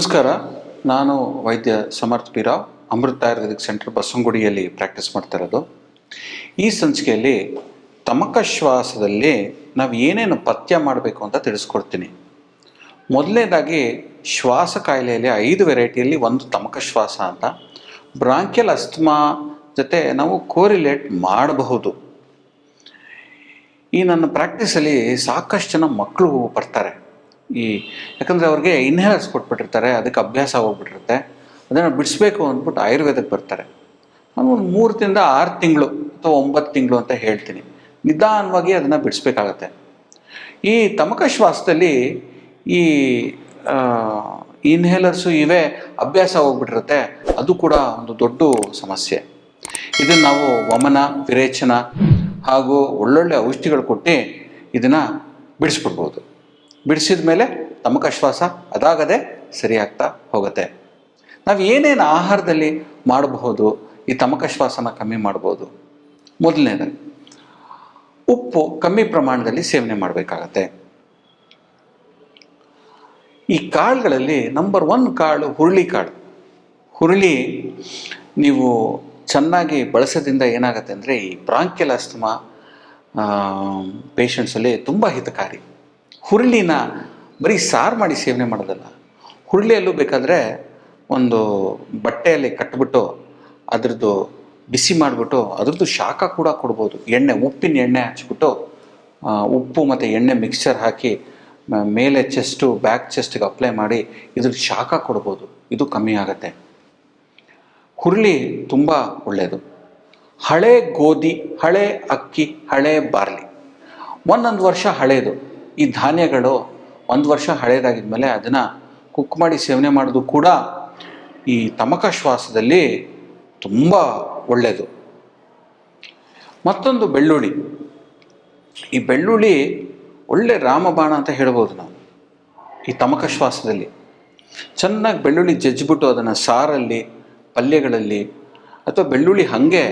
ನಮಸ್ಕಾರ. ನಾನು ವೈದ್ಯ ಸಮರ್ಥ್ ಬಿರಾವ್ ಅಮೃತ ಆಯುರ್ವೇದಿಕ್ ಸೆಂಟರ್ ಬಸವಂಗುಡಿಯಲ್ಲಿ ಪ್ರಾಕ್ಟೀಸ್ ಮಾಡ್ತಾ ಇರೋದು. ಈ ಸಂಚಿಕೆಯಲ್ಲಿ ತಮಕ ಶ್ವಾಸದಲ್ಲಿ ನಾವು ಏನೇನು ಪಥ್ಯ ಮಾಡಬೇಕು ಅಂತ ತಿಳಿಸ್ಕೊಡ್ತೀನಿ. ಮೊದಲನೇದಾಗಿ ಶ್ವಾಸ ಕಾಯಿಲೆಯಲ್ಲಿ ಐದು ವೆರೈಟಿಯಲ್ಲಿ ಒಂದು ತಮಕ ಶ್ವಾಸ ಅಂತ. ಬ್ರಾಂಕಿಯಲ್ ಅಸ್ತಮಾ ಜೊತೆ ನಾವು ಕೋರಿಲೇಟ್ ಮಾಡಬಹುದು. ಈ ನನ್ನ ಪ್ರಾಕ್ಟೀಸಲ್ಲಿ ಸಾಕಷ್ಟು ಜನ ಮಕ್ಕಳು ಬರ್ತಾರೆ. ಈ ಯಾಕಂದರೆ ಅವ್ರಿಗೆ ಇನ್ಹೇಲರ್ಸ್ ಕೊಟ್ಬಿಟ್ಟಿರ್ತಾರೆ, ಅದಕ್ಕೆ ಅಭ್ಯಾಸ ಹೋಗ್ಬಿಟ್ಟಿರುತ್ತೆ. ಅದನ್ನು ಬಿಡಿಸ್ಬೇಕು ಅಂದ್ಬಿಟ್ಟು ಆಯುರ್ವೇದಕ್ಕೆ ಬರ್ತಾರೆ. ನಾನು ಒಂದು ಮೂರರಿಂದ ಆರು ತಿಂಗಳು ಅಥವಾ ಒಂಬತ್ತು ತಿಂಗಳು ಅಂತ ಹೇಳ್ತೀನಿ. ನಿಧಾನವಾಗಿ ಅದನ್ನು ಬಿಡಿಸ್ಬೇಕಾಗತ್ತೆ. ಈ ತಮಕ ಶ್ವಾಸದಲ್ಲಿ ಈ ಇನ್ಹೇಲರ್ಸು ಇವೆ, ಅಭ್ಯಾಸ ಹೋಗ್ಬಿಟ್ಟಿರುತ್ತೆ. ಅದು ಕೂಡ ಒಂದು ದೊಡ್ಡ ಸಮಸ್ಯೆ. ಇದನ್ನು ನಾವು ವಮನ, ವಿರೇಚನ ಹಾಗೂ ಒಳ್ಳೊಳ್ಳೆ ಔಷಧಿಗಳು ಕೊಟ್ಟು ಇದನ್ನು ಬಿಡಿಸ್ಬಿಡ್ಬೋದು. ಬಿಡಿಸಿದ ಮೇಲೆ ತಮಕ ಶ್ವಾಸ ಅದಾಗದೆ ಸರಿಯಾಗ್ತಾ ಹೋಗುತ್ತೆ. ನಾವು ಏನೇನು ಆಹಾರದಲ್ಲಿ ಮಾಡಬಹುದು, ಈ ತಮಕ ಶ್ವಾಸನ ಕಮ್ಮಿ ಮಾಡ್ಬೋದು ಮೊದಲನೇದಾಗಿ ಉಪ್ಪು ಕಮ್ಮಿ ಪ್ರಮಾಣದಲ್ಲಿ ಸೇವನೆ ಮಾಡಬೇಕಾಗತ್ತೆ. ಈ ಕಾಳುಗಳಲ್ಲಿ ನಂಬರ್ ಒನ್ ಕಾಳು ಹುರುಳಿ ಕಾಳು. ಹುರುಳಿ ನೀವು ಚೆನ್ನಾಗಿ ಬಳಸೋದ್ರಿಂದ ಏನಾಗುತ್ತೆ ಅಂದರೆ ಈ ಬ್ರಾಂಕ್ಯಲಾಸ್ತಮ ಪೇಷಂಟ್ಸಲ್ಲಿ ತುಂಬ ಹಿತಕಾರಿ. ಹುರುಳಿನ ಬರೀ ಸಾರು ಮಾಡಿ ಸೇವನೆ ಮಾಡೋದಲ್ಲ. ಹುರುಳಿಯಲ್ಲೂ ಬೇಕಾದರೆ ಒಂದು ಬಟ್ಟೆಯಲ್ಲಿ ಕಟ್ಬಿಟ್ಟು ಅದ್ರದ್ದು ಬಿಸಿ ಮಾಡಿಬಿಟ್ಟು ಅದ್ರದ್ದು ಶಾಖ ಕೂಡ ಕೊಡ್ಬೋದು. ಎಣ್ಣೆ, ಉಪ್ಪಿನ ಎಣ್ಣೆ ಹಚ್ಬಿಟ್ಟು ಉಪ್ಪು ಮತ್ತು ಎಣ್ಣೆ ಮಿಕ್ಸ್ಚರ್ ಹಾಕಿ ಮೇಲೆ ಚೆಸ್ಟು ಬ್ಯಾಕ್ ಚೆಸ್ಟಿಗೆ ಅಪ್ಲೈ ಮಾಡಿ ಇದ್ರ ಶಾಖ ಕೊಡ್ಬೋದು. ಇದು ಕಮ್ಮಿ ಆಗುತ್ತೆ. ಹುರುಳಿ ತುಂಬ ಒಳ್ಳೆಯದು ಹಳೆ ಗೋಧಿ, ಹಳೆ ಅಕ್ಕಿ, ಹಳೆ ಬಾರ್ಲಿ. ಒಂದೊಂದು ವರ್ಷ ಹಳೇದು. ಈ ಧಾನ್ಯಗಳು ಒಂದು ವರ್ಷ ಹಳೇದಾಗಿದ್ಮೇಲೆ ಅದನ್ನು ಕುಕ್ ಮಾಡಿ ಸೇವನೆ ಮಾಡೋದು ಕೂಡ ಈ ತಮಕ ಶ್ವಾಸದಲ್ಲಿ ತುಂಬ ಒಳ್ಳೆಯದು ಮತ್ತೊಂದು ಬೆಳ್ಳುಳ್ಳಿ. ಈ ಬೆಳ್ಳುಳ್ಳಿ ಒಳ್ಳೆ ರಾಮಬಾಣ ಅಂತ ಹೇಳ್ಬೋದು ನಾವು ಈ ತಮಕ ಶ್ವಾಸದಲ್ಲಿ. ಚೆನ್ನಾಗಿ ಬೆಳ್ಳುಳ್ಳಿ ಜಜ್ಜಿಬಿಟ್ಟು ಅದನ್ನು ಸಾರಲ್ಲಿ, ಪಲ್ಯಗಳಲ್ಲಿ ಅಥವಾ ಬೆಳ್ಳುಳ್ಳಿ ಹಾಗೆ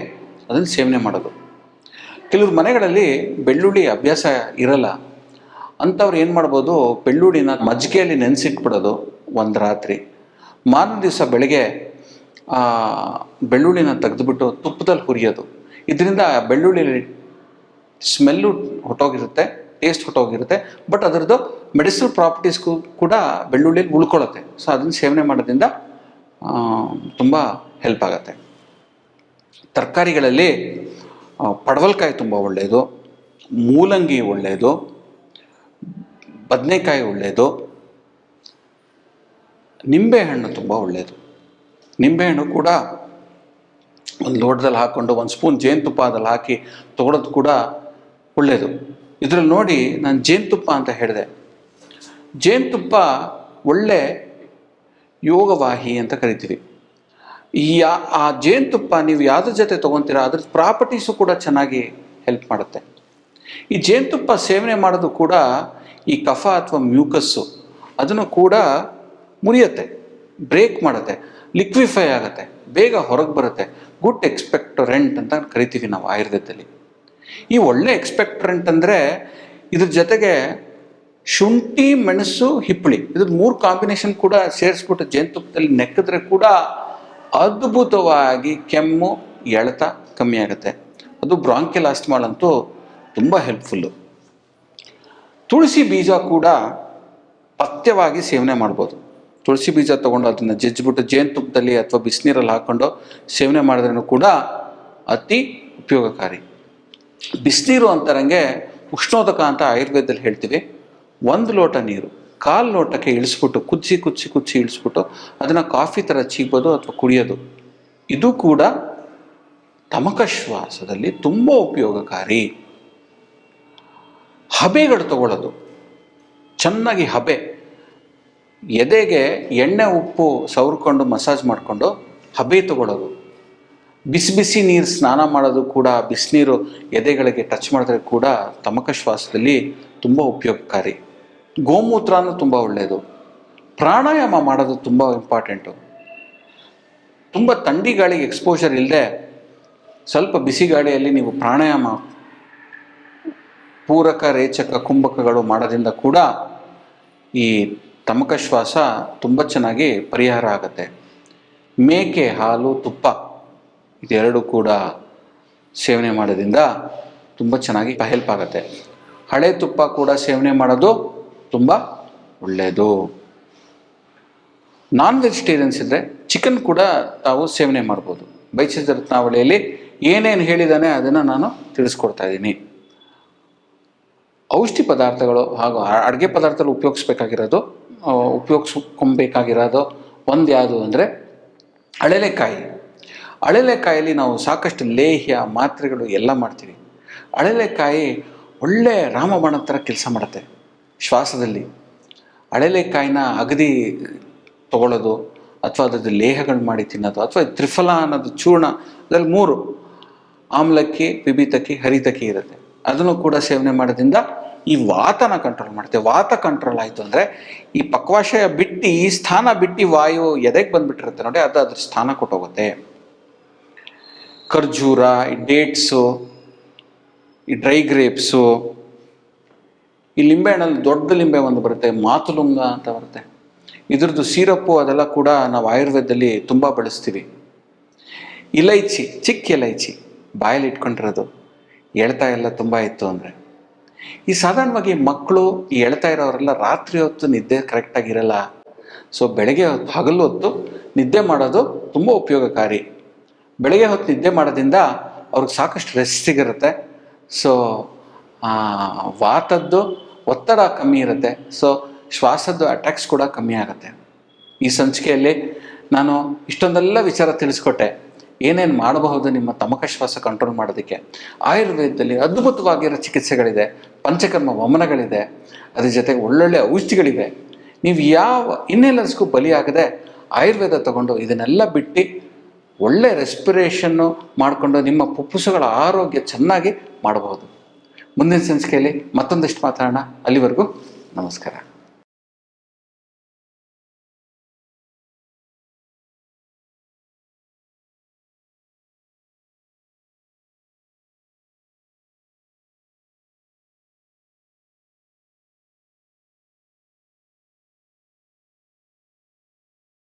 ಅದನ್ನು ಸೇವನೆ ಮಾಡೋದು. ಕೆಲವ್ರ ಮನೆಗಳಲ್ಲಿ ಬೆಳ್ಳುಳ್ಳಿ ಅಭ್ಯಾಸ ಇರಲ್ಲ. ಅಂಥವ್ರು ಏನು ಮಾಡ್ಬೋದು ಬೆಳ್ಳುಳ್ಳಿನ ಮಜ್ಜಿಗೆಯಲ್ಲಿ ನೆನೆಸಿಟ್ಬಿಡೋದು ಒಂದು ರಾತ್ರಿ. ಮಾರನೇ ದಿವಸ ಬೆಳಗ್ಗೆ ಬೆಳ್ಳುಳ್ಳಿನ ತೆಗೆದುಬಿಟ್ಟು ತುಪ್ಪದಲ್ಲಿ ಹುರಿಯೋದು. ಇದರಿಂದ ಬೆಳ್ಳುಳ್ಳಿ ಸ್ಮೆಲ್ಲು ಹೊಟ್ಟೋಗಿರುತ್ತೆ, ಟೇಸ್ಟ್ ಹೊಟ್ಟೋಗಿರುತ್ತೆ, ಬಟ್ ಅದರದ್ದು ಮೆಡಿಸಿನಲ್ ಪ್ರಾಪರ್ಟೀಸ್ಗೂ ಕೂಡ ಬೆಳ್ಳುಳ್ಳಿಯಲ್ಲಿ ಉಳ್ಕೊಳ್ಳುತ್ತೆ. ಸೊ ಅದನ್ನು ಸೇವನೆ ಮಾಡೋದ್ರಿಂದ ತುಂಬ ಹೆಲ್ಪ್ ಆಗುತ್ತೆ. ತರಕಾರಿಗಳಲ್ಲಿ ಪಡವಲಕಾಯಿ ತುಂಬ ಒಳ್ಳೆಯದು ಮೂಲಂಗಿ ಒಳ್ಳೆಯದು ಬದನೆಕಾಯಿ ಒಳ್ಳೆಯದು ನಿಂಬೆಹಣ್ಣು ತುಂಬ ಒಳ್ಳೆಯದು ನಿಂಬೆಹಣ್ಣು ಕೂಡ ಒಂದು ಲೋಟದಲ್ಲಿ ಹಾಕ್ಕೊಂಡು ಒಂದು ಸ್ಪೂನ್ ಜೇನುತುಪ್ಪ ಅದ್ರಲ್ಲಿ ಹಾಕಿ ತೊಗೊಳೋದು ಕೂಡ ಒಳ್ಳೆಯದು ಇದರಲ್ಲಿ ನೋಡಿ ನಾನು ಜೇನುತುಪ್ಪ ಅಂತ ಹೇಳಿದೆ. ಜೇನುತುಪ್ಪ ಒಳ್ಳೆ ಯೋಗವಾಹಿ ಅಂತ ಕರಿತೀವಿ. ಈ ಆ ಜೇನುತುಪ್ಪ ನೀವು ಯಾವುದ್ರ ಜೊತೆ ತೊಗೊತೀರಾ, ಅದ್ರ ಪ್ರಾಪರ್ಟೀಸು ಕೂಡ ಚೆನ್ನಾಗಿ ಹೆಲ್ಪ್ ಮಾಡುತ್ತೆ. ಈ ಜೇನುತುಪ್ಪ ಸೇವನೆ ಮಾಡೋದು ಕೂಡ ಈ ಕಫ ಅಥವಾ ಮ್ಯೂಕಸ್ಸು ಅದನ್ನು ಕೂಡ ಮುರಿಯುತ್ತೆ ಬ್ರೇಕ್ ಮಾಡುತ್ತೆ ಲಿಕ್ವಿಫೈ ಆಗುತ್ತೆ, ಬೇಗ ಹೊರಗೆ ಬರುತ್ತೆ. ಗುಡ್ ಎಕ್ಸ್ಪೆಕ್ಟೊರೆಂಟ್ ಅಂತ ಕರಿತೀವಿ ನಾವು ಆಯುರ್ವೇದದಲ್ಲಿ. ಈ ಒಳ್ಳೆ ಎಕ್ಸ್ಪೆಕ್ಟರೆಂಟ್ ಅಂದರೆ ಇದ್ರ ಜೊತೆಗೆ ಶುಂಠಿ, ಮೆಣಸು ಹಿಪ್ಪಳಿ ಇದ್ರ ಮೂರು ಕಾಂಬಿನೇಷನ್ ಕೂಡ ಸೇರಿಸ್ಬಿಟ್ಟು ಜೇನುತುಪ್ಪದಲ್ಲಿ ನೆಕ್ಕಿದ್ರೆ ಕೂಡ ಅದ್ಭುತವಾಗಿ ಕೆಮ್ಮು, ಎಳೆತ ಕಮ್ಮಿ ಆಗುತ್ತೆ. ಅದು ಬ್ರಾಂಕಿಯಲ್ ಆಸ್ಟ್ಮಾಲ್ ಅಂತೂ ತುಂಬ ಹೆಲ್ಪ್ಫುಲ್ಲು ತುಳಸಿ ಬೀಜ ಕೂಡ ಪಥ್ಯವಾಗಿ ಸೇವನೆ ಮಾಡ್ಬೋದು. ತುಳಸಿ ಬೀಜ ತೊಗೊಂಡು ಅದನ್ನು ಜಜ್ಜಿಬಿಟ್ಟು ಜೇನುತುಪ್ಪದಲ್ಲಿ ಅಥವಾ ಬಿಸಿನೀರಲ್ಲಿ ಹಾಕ್ಕೊಂಡು ಸೇವನೆ ಮಾಡಿದ್ರೂ ಕೂಡ ಅತಿ ಉಪಯೋಗಕಾರಿ. ಬಿಸಿನೀರು ಅಂತಾರಂಗೆ ಉಷ್ಣೋದಕ ಅಂತ ಆಯುರ್ವೇದದಲ್ಲಿ ಹೇಳ್ತೀವಿ. ಒಂದು ಲೋಟ ನೀರು, ಕಾಲು ಲೋಟಕ್ಕೆ ಇಳಿಸ್ಬಿಟ್ಟು ಕುದಿಸಿ ಕುದಿಸಿ ಕುದಿಸಿ ಇಳಿಸ್ಬಿಟ್ಟು ಅದನ್ನು ಕಾಫಿ ಥರ ಚೀಬೋದು ಅಥವಾ ಕುಡಿಯೋದು. ಇದು ಕೂಡ ತಮಕ ಶ್ವಾಸದಲ್ಲಿ ತುಂಬ ಉಪಯೋಗಕಾರಿ. ಹಬೆಗಳು ತಗೊಳ್ಳೋದು. ಚೆನ್ನಾಗಿ ಹಬೆ. ಎದೆಗೆ ಎಣ್ಣೆ, ಉಪ್ಪು ಸವರ್ಕೊಂಡು ಮಸಾಜ್ ಮಾಡಿಕೊಂಡು ಹಬೆ ತಗೊಳ್ಳೋದು. ಬಿಸಿ ಬಿಸಿ ನೀರು ಸ್ನಾನ ಮಾಡೋದು ಕೂಡ ಬಿಸಿನೀರು ಎದೆಗಳಿಗೆ ಟಚ್ ಮಾಡಿದ್ರೆ ಕೂಡ ತಮಕ ಶ್ವಾಸದಲ್ಲಿ ತುಂಬ ಉಪಯೋಗಕಾರಿ. ಗೋಮೂತ್ರನೂ ತುಂಬ ಒಳ್ಳೆಯದು ಪ್ರಾಣಾಯಾಮ ಮಾಡೋದು ತುಂಬ ಇಂಪಾರ್ಟೆಂಟು ತುಂಬ ಥಂಡಿ ಗಾಳಿಗೆ ಎಕ್ಸ್ಪೋಜರ್ ಇಲ್ಲದೆ ಸ್ವಲ್ಪ ಬಿಸಿ ಗಾಳಿಯಲ್ಲಿ ನೀವು ಪ್ರಾಣಾಯಾಮ ಪೂರಕ, ರೇಚಕ ಕುಂಭಕಗಳು ಮಾಡೋದ್ರಿಂದ ಕೂಡ ಈ ತಮಕ ಶ್ವಾಸ ತುಂಬ ಚೆನ್ನಾಗಿ ಪರಿಹಾರ ಆಗುತ್ತೆ. ಮೇಕೆ, ಹಾಲು, ತುಪ್ಪ ಇದೆರಡು ಕೂಡ ಸೇವನೆ ಮಾಡೋದ್ರಿಂದ ತುಂಬ ಚೆನ್ನಾಗಿ ಹೆಲ್ಪ್ ಆಗುತ್ತೆ. ಹಳೆ ತುಪ್ಪ ಕೂಡ ಸೇವನೆ ಮಾಡೋದು ತುಂಬ ಒಳ್ಳೆಯದು ನಾನ್ ವೆಜಿಟೇರಿಯನ್ಸ್ ಇದ್ದರೆ ಚಿಕನ್ ಕೂಡ ತಾವು ಸೇವನೆ ಮಾಡ್ಬೋದು. ಬೈಚಿತ್ರ ರತ್ನಾವಳಿಯಲ್ಲಿ ಏನೇನು ಹೇಳಿದ್ದಾನೆ ಅದನ್ನು ನಾನು ತಿಳಿಸ್ಕೊಡ್ತಾ ಇದ್ದೀನಿ. ಔಷಧಿ ಪದಾರ್ಥಗಳು ಹಾಗೂ ಅಡುಗೆ ಪದಾರ್ಥಗಳು ಉಪಯೋಗಿಸ್ಬೇಕಾಗಿರೋದು ಉಪಯೋಗಿಸ್ಕೊಬೇಕಾಗಿರೋದು ಒಂದು ಯಾವುದು ಅಂದರೆ ಅಳಲೆಕಾಯಿ. ಅಳಲೆಕಾಯಲ್ಲಿ ನಾವು ಸಾಕಷ್ಟು ಲೇಹ್ಯ, ಮಾತ್ರೆಗಳು ಎಲ್ಲ ಮಾಡ್ತೀವಿ. ಅಳಲೆಕಾಯಿ ಒಳ್ಳೆ ರಾಮಬಾಣ ಥರ ಕೆಲಸ ಮಾಡುತ್ತೆ ಶ್ವಾಸದಲ್ಲಿ. ಅಳಲೆಕಾಯಿನ ಅಗದಿ ತಗೊಳ್ಳೋದು ಅಥವಾ ಅದರದ್ದು ಲೇಹಗಳು ಮಾಡಿ ತಿನ್ನೋದು ಅಥವಾ ತ್ರಿಫಲ ಅನ್ನೋದು ಚೂರ್ಣ, ಅದರಲ್ಲಿ ಮೂರು, ಆಮ್ಲಕ್ಕಿ ಪಿಬಿತಕ್ಕಿ ಹರಿತಕ್ಕಿ ಇರುತ್ತೆ. ಅದನ್ನು ಕೂಡ ಸೇವನೆ ಮಾಡೋದ್ರಿಂದ ಈ ವಾತನ ಕಂಟ್ರೋಲ್ ಮಾಡುತ್ತೆ. ವಾತ ಕಂಟ್ರೋಲ್ ಆಯಿತು ಅಂದರೆ ಈ ಪಕ್ವಾಶಯ ಬಿಟ್ಟು, ಈ ಸ್ಥಾನ ಬಿಟ್ಟು ವಾಯು ಎದೆಗೆ ಬಂದುಬಿಟ್ಟಿರುತ್ತೆ ನೋಡಿ, ಅದು ಅದ್ರ ಸ್ಥಾನ ಕೊಟ್ಟೋಗುತ್ತೆ. ಖರ್ಜೂರ, ಈ ಡೇಟ್ಸು ಈ ಡ್ರೈ ಗ್ರೇಪ್ಸು ಈ ಲಿಂಬೆ ಹಣ್ಣಲ್ಲಿ ದೊಡ್ಡ ಲಿಂಬೆ ಒಂದು ಬರುತ್ತೆ, ಮಾತುಲುಂಗ ಅಂತ ಬರುತ್ತೆ. ಇದ್ರದ್ದು ಸಿರಪ್ಪು ಅದೆಲ್ಲ ಕೂಡ ನಾವು ಆಯುರ್ವೇದದಲ್ಲಿ ತುಂಬ ಬಳಸ್ತೀವಿ. ಇಲೈಚಿ, ಚಿಕ್ಕ ಇಲೈಚಿ ಬಾಯಲ್ಲಿ ಇಟ್ಕೊಂಡಿರೋದು. ಎಳ್ತಾ ಎಲ್ಲ ತುಂಬ ಇತ್ತು ಅಂದರೆ. ಈ ಸಾಧಾರಣವಾಗಿ ಮಕ್ಕಳು ಈ ಎಳ್ತಾ ಇರೋರೆಲ್ಲ ರಾತ್ರಿ ಹೊತ್ತು ನಿದ್ದೆ ಕರೆಕ್ಟಾಗಿರಲ್ಲ ಸೊ ಬೆಳಗ್ಗೆ ಹೊತ್ತು ಹಗಲು ಹೊತ್ತು ನಿದ್ದೆ ಮಾಡೋದು ತುಂಬ ಉಪಯೋಗಕಾರಿ. ಬೆಳಗ್ಗೆ ಹೊತ್ತು ನಿದ್ದೆ ಮಾಡೋದ್ರಿಂದ ಅವ್ರಿಗೆ ಸಾಕಷ್ಟು ರೆಸ್ಟ್ ಸಿಗಿರುತ್ತೆ ಸೊ ವಾತದ್ದು ಒತ್ತಡ ಕಮ್ಮಿ ಇರುತ್ತೆ. ಸೊ ಶ್ವಾಸದ್ದು ಅಟ್ಯಾಕ್ಸ್ ಕೂಡ ಕಮ್ಮಿ ಆಗುತ್ತೆ. ಈ ಸಂಚಿಕೆಯಲ್ಲಿ ನಾನು ಇಷ್ಟೊಂದೆಲ್ಲ ವಿಚಾರ ತಿಳಿಸ್ಕೊಟ್ಟೆ. ಏನೇನು ಮಾಡಬಹುದು ನಿಮ್ಮ ತಮಕ ಶ್ವಾಸ ಕಂಟ್ರೋಲ್ ಮಾಡೋದಕ್ಕೆ? ಆಯುರ್ವೇದದಲ್ಲಿ ಅದ್ಭುತವಾಗಿರೋ ಚಿಕಿತ್ಸೆಗಳಿದೆ, ಪಂಚಕರ್ಮ ವಮನಗಳಿದೆ, ಅದ್ರ ಜೊತೆಗೆ ಒಳ್ಳೊಳ್ಳೆ ಔಷಧಿಗಳಿವೆ. ನೀವು ಯಾವ ಇನ್ನೆಲ್ಲರಿಗೂ ಬಲಿಯಾಗದೆ ಆಯುರ್ವೇದ ತಗೊಂಡು ಇದನ್ನೆಲ್ಲ ಬಿಟ್ಟು ಒಳ್ಳೆ ರೆಸ್ಪಿರೇಷನ್ನು ಮಾಡಿಕೊಂಡು ನಿಮ್ಮ ಪುಪ್ಪುಸುಗಳ ಆರೋಗ್ಯ ಚೆನ್ನಾಗಿ ಮಾಡಬಹುದು. ಮುಂದಿನ ಸಂಚಿಕೆಯಲ್ಲಿ ಮತ್ತೊಂದಿಷ್ಟು ಮಾತಾಡೋಣ. ಅಲ್ಲಿವರೆಗೂ ನಮಸ್ಕಾರ.